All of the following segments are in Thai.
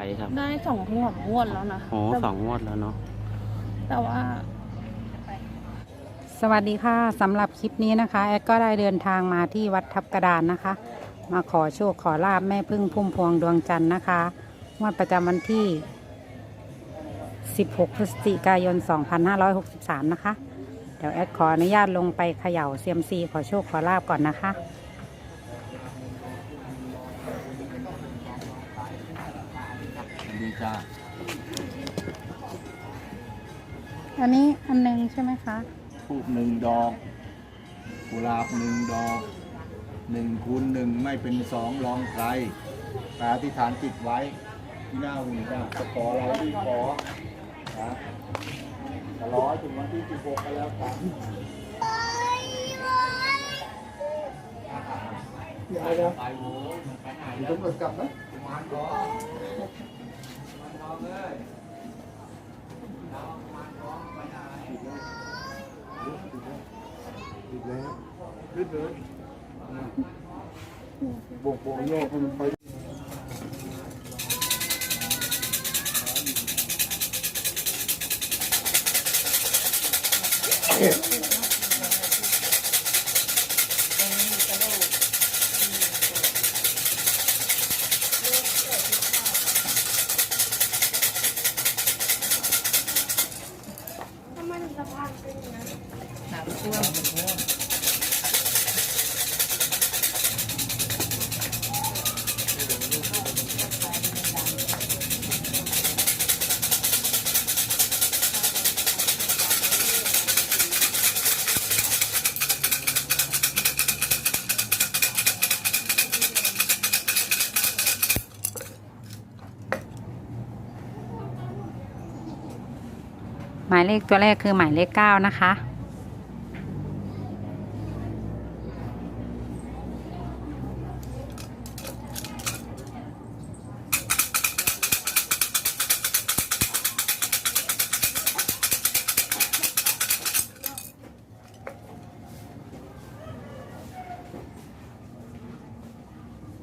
ไปครับได้สองงวดงวดแล้วนะโอ้แต่สองงวดแล้วเนาะแต่ว่า สวัสดีค่ะสำหรับคลิปนี้นะคะ แอดก็ได้เดินทางมาที่วัดทับกระดานนะคะ มาขอโชคขอลาบแม่พึ่งพุ่มพวงดวงจันทร์นะคะงวดประจำวันที่ 16 พฤศจิกายน 2563 นะคะ เดี๋ยวแอดขออนุญาตลงไปเขย่าเซียมซีขอโชคขอลาบก่อนนะคะ จ้าอันนี้อันนึงใช่ไหมคะ ทูบหนึ่งดอกกุหลาบหนึ่งดอกหนึ่งคูณหนึ่งไม่เป็นสองรองใครตาที่ฐานจิตไว้ ที่หน้าหุ่นจ้าจะขอเราที่ขอนะจะร้อยถึงวันที่สิบหกกันแล้วครับอย่าเลยไปโว้ยไปไหนแล้วต้องกลับนะมาข อมาขอเลยอีกแล้วขึ้นเลยบวกบวกโยกให้มันไป หมายเลขตัวแรกคือหมายเลข9นะคะ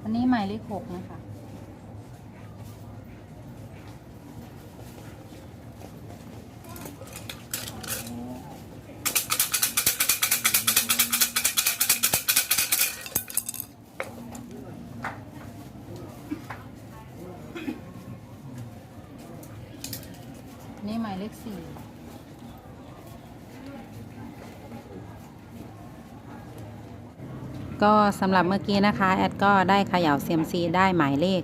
อันนี้หมายเลข6นะคะ อันนี้หมายเล ขสี่ก็สำหรับเมื่อกี้นะคะ แอดก็ได้เขย่าเซียมซีได้หมายเลข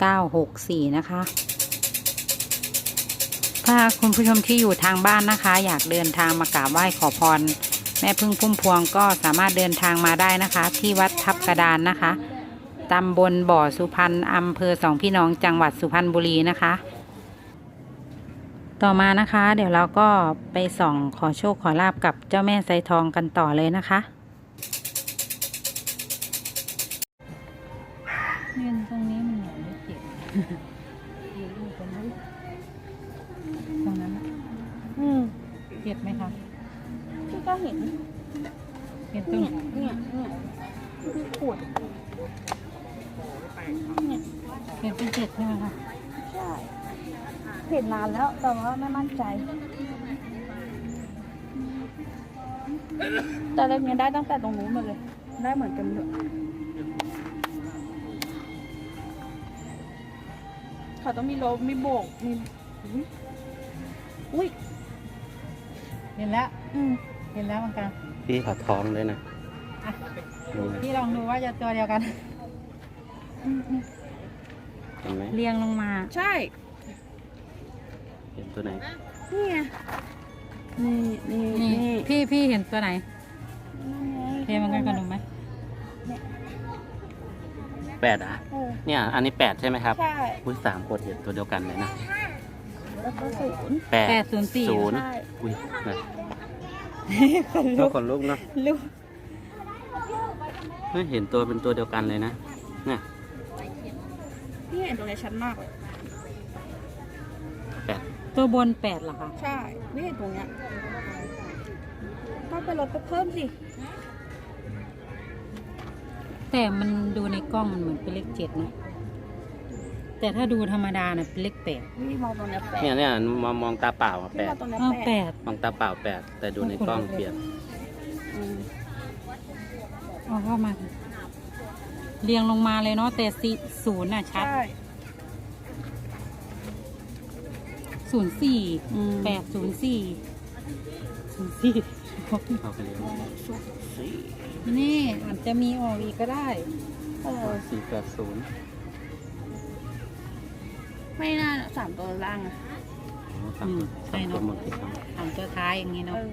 964 นะคะ ถ้าคุณผู้ชมที่อยู่ทางบ้านนะคะ อยากเดินทางมากราบไหว้ขอพร แม่พึ่งพุ่มพวงก็สามารถเดินทางมาได้นะคะ ที่วัดทับกระดานนะคะตำบลบ่อสุพรรณอำเภอสองพี่น้องจังหวัดสุพรรณบุรีนะคะ ต่อมานะคะ เดี๋ยวเราก็ไปส่องขอโชคขอลาบกับเจ้าแม่ไซทองกันต่อเลยนะคะเงินตรงนี้มันเหมือนไม่เก็บอยู่รูปตรงนี้ตรงนั้นน่ะอืมเก็บไหมคะพี่ก็เห็นเก็บตรงเนี่ยเนี่ยเนี่ยที่ขวดเนี่ยเก็บเป็นเจ็ดใช่ไหมคะใช่ เห็นนานแล้ว แต่ว่าไม่มั่นใจ แต่เลขเนี้ยได้ตั้งแต่ตรงนู้นมาเลย ได้เหมือนกันเลยเขาต้องมีลบมีโบก มี อุ๊ยอุ้ย เห็นแล้ว อืมเห็นแล้วเหมือนกัน พี่เขาท้องเลยนะอะดูนะพี่ลองดูว่าจะตัวเดียวกันอืมอืมเห็นไหม เรียงลงมา ใช่ เห็นตัวไหนนี่ไงนี่นี่นี่นี่พี่พี่เห็นตัวไหนนั่นไงเทมันกันกับหนูไหมแปดอะ เออเนี่ย อันนี้แปดใช่ไหมครับใช่อุ้ยสามคนเห็นตัวเดียวกันเลยนะแล้วก็ศูนย์แปดแปดศูนย์สี่ ศูนย์ใช่อุ้ยนะคนตัลุวกขนลุกเนาะลุกเฮ้ยเห็นตัวเป็นตัวเดียวกันเลยนะเนี่ยพี่เห็นตรงนี้ชัดมากเลยแปด ตัวบนแปดเหรอคะใช่ไม่เห็นตรงเนี้ยก็ไปลดไปเพิ่มสิแต่มันดูในกล้องมันเหมือนเป็นเลขเจ็ดนะแต่ถ้าดูธรรมดาน่ะเป็นเลขแปดพี่มองตรงเนี้ยแปดเนี่ยเนี่ยมองมองตาเปล่าอะแปพี่มอดงตรงเนี้ยเออแปแปดดมองตาเปล่าแปดแต่ดูในกล้องเปลี่ยนอืมเอาเข้ามา เรียงลงมาเลยเนาะแต่สี่ศูนย์น่ะชัด ใช่ ศูนย์สี่อืม แปดศูนย์สี่ศูนย์สี่เอาไปเลี้ยงสี่นี่อาจจะมีออกอีกก็ได้ เออสี่แปดศูนย์ไม่น่าสามตัวล่างอะสามตัวสามตัวหมดที่สองอ่านตัวท้ายอย่างนี้เอเนาะอ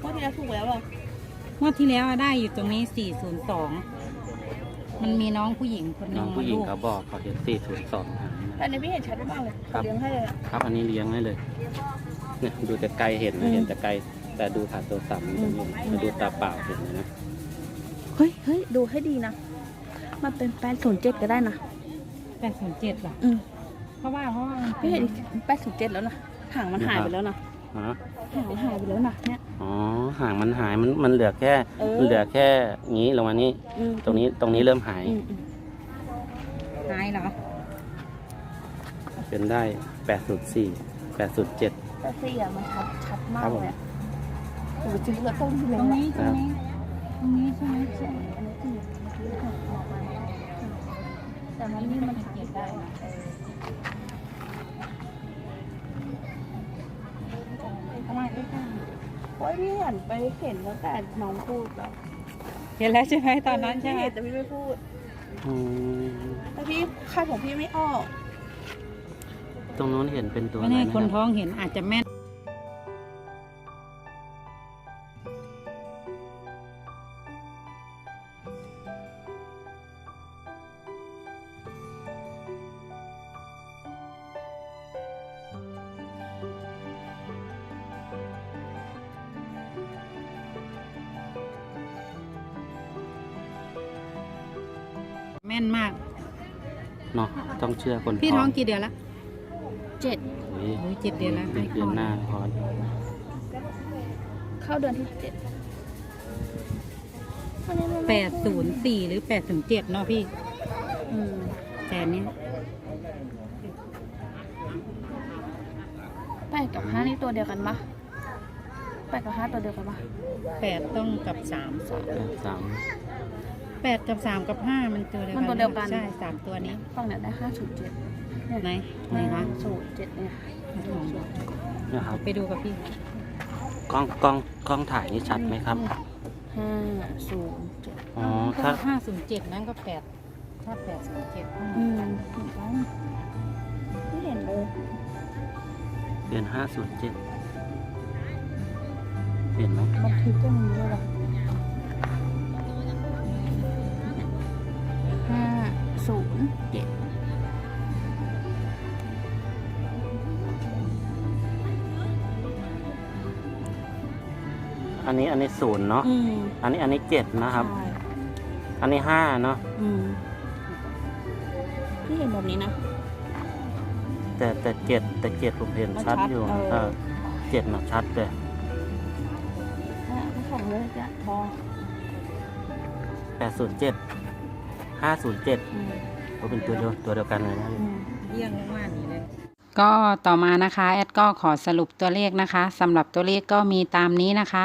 ก็ที่แล้วถูกแล้วเหรองวดที่แล้วอะได้อยู่ตรงนี้สี่ศูนย์สอง มันมีน้องผู้หญิงคนหน้นึ่องงผู้มาหญิงลูกเขาบอกเขาเห็นสี่ศูนย์สองแต่อันนี้พี่เห็นชัดมากเลยครับ เลี้ยงให้เลยอะครับอันนี้เลี้ยงให้เลยเนี่ยดูแต่ไกลเห็นอืนะมเห็นแต่ไกล แต่ดูผ่านตัวสัมมันจะไม่เห็นแต่ดูตาเปล่าเห็นเลยนะเฮ้ยเฮ้ยดูให้ดีนะ มันเป็นแปดศูนย์เจ็ดก็ได้นะ แปดศูนย์เจ็ดหรออืมเพราะว่าเพราะว่ามันพี่เห็นแปดศูนย์เจ็ดแล้วนะหางมันหายไปแล้วนะฮะ หางมันหายไปแล้วนะเนี่ย อ๋อห่างมันหายมันมันเหลือแค่เออ มันเหลือแค่งี้ลงมานี้ อืมตรงนี้ตรงนี้เริ่มหายอืมอืมหายเหรอเป็นได้แปดศูนย์สี่แปดศูนย์เจ็ด แต่สี่อะมันชัดชัดมากครับผมเลยอะโอ้โหจริงๆแล้วต้องดูเลยตรงนะนี้ตรงนี้ตรงนี้ใช่ไหมใช่อันนี้คือแต่มันนี่มันเก็บได้นะท อ้ยพี่หันไปเห็นตั้งแต่น้องพูดแล้วเห็นแล้วใช่ไหมตอนนั้นใช่ไหมพี่เห็นแต่พี่ไม่พูดอืมแต่พี่คาดของพี่ไม่ออก ตรงนู้นเห็นเป็นตัวไม่อะไรแน่นะคนครับ ท้องเห็นอาจจะแม่น ม่นมาก เนาะต้องเชื่อคนพี่ท้องกี่เดือนละเจ็ดโอ้ยโอ้ยเจ็ดเดือนแล้วเดือนหน้าคลอดเข้าเดือนที่เจ็ดแปดศูนย์สี่หรือแปดศูนย์เจ็ดเนาะพี่ อืมแต่อันเนี้ยแปดกับห้านี่ตัวเดียวกันปะแปดกับห้าตัวเดียวกันปะแปดต้องกับสามแปดสาม แปดกับสามกับห้ามันตัวเดียวกันมันตัวเดียวกัน ใช่สามตัวนี้ฝั่งเนี้ยได้ห้าศูนย์เจ็ดไหนไหนคะศูนย์เจ็ดเนี่ยนะครับไปดูกับพี่กล้องกล้องกล้องถ่ายนี่ชัดไหมครับห้าศูนย์เจ็ดอ๋อถ้าห้าศูนย์เจ็ดนั่นก็แปดถ้าแปดศูนย์เจ็ดอืมถูกต้องไม่เห็นเลยเดือนห้าศูนย์เจ็ดเห็นไหม บันทึกก็มีด้วยหรอ ห้าศูนย์เจ็ดอันนี้อันนี้ศูนย์เนาะ อืมอันนี้อันนี้เจ็ดนะครับ ใช่อันนี้ห้าเนาะ อืมพี่เห็นแบบนี้นะ แต่แต่เจ็ดแต่เจ็ดผมเห็นมันชัดชัดอยู่เออเออเจ็ดนะชัดเลยห้าของเลยจะทองแปดศูนย์เจ็ด ห้าศูนย์เจ็ดอืมก็เป็นตัวเดียวตัวเดียวกันเลยนะอืมเรียงลงมานี่เลย ก็ต่อมานะคะแอดก็ขอสรุปตัวเลขนะคะสำหรับตัวเลขก็มีตามนี้นะคะ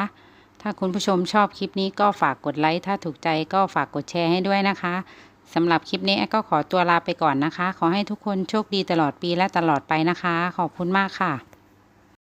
ถ้าคุณผู้ชมชอบคลิปนี้ก็ฝากกดไลค์ถ้าถูกใจก็ฝากกดแชร์ให้ด้วยนะคะสำหรับคลิปนี้แอดก็ขอตัวลาไปก่อนนะคะ ขอให้ทุกคนโชคดีตลอดปีและตลอดไปนะคะ ขอบคุณมากค่ะ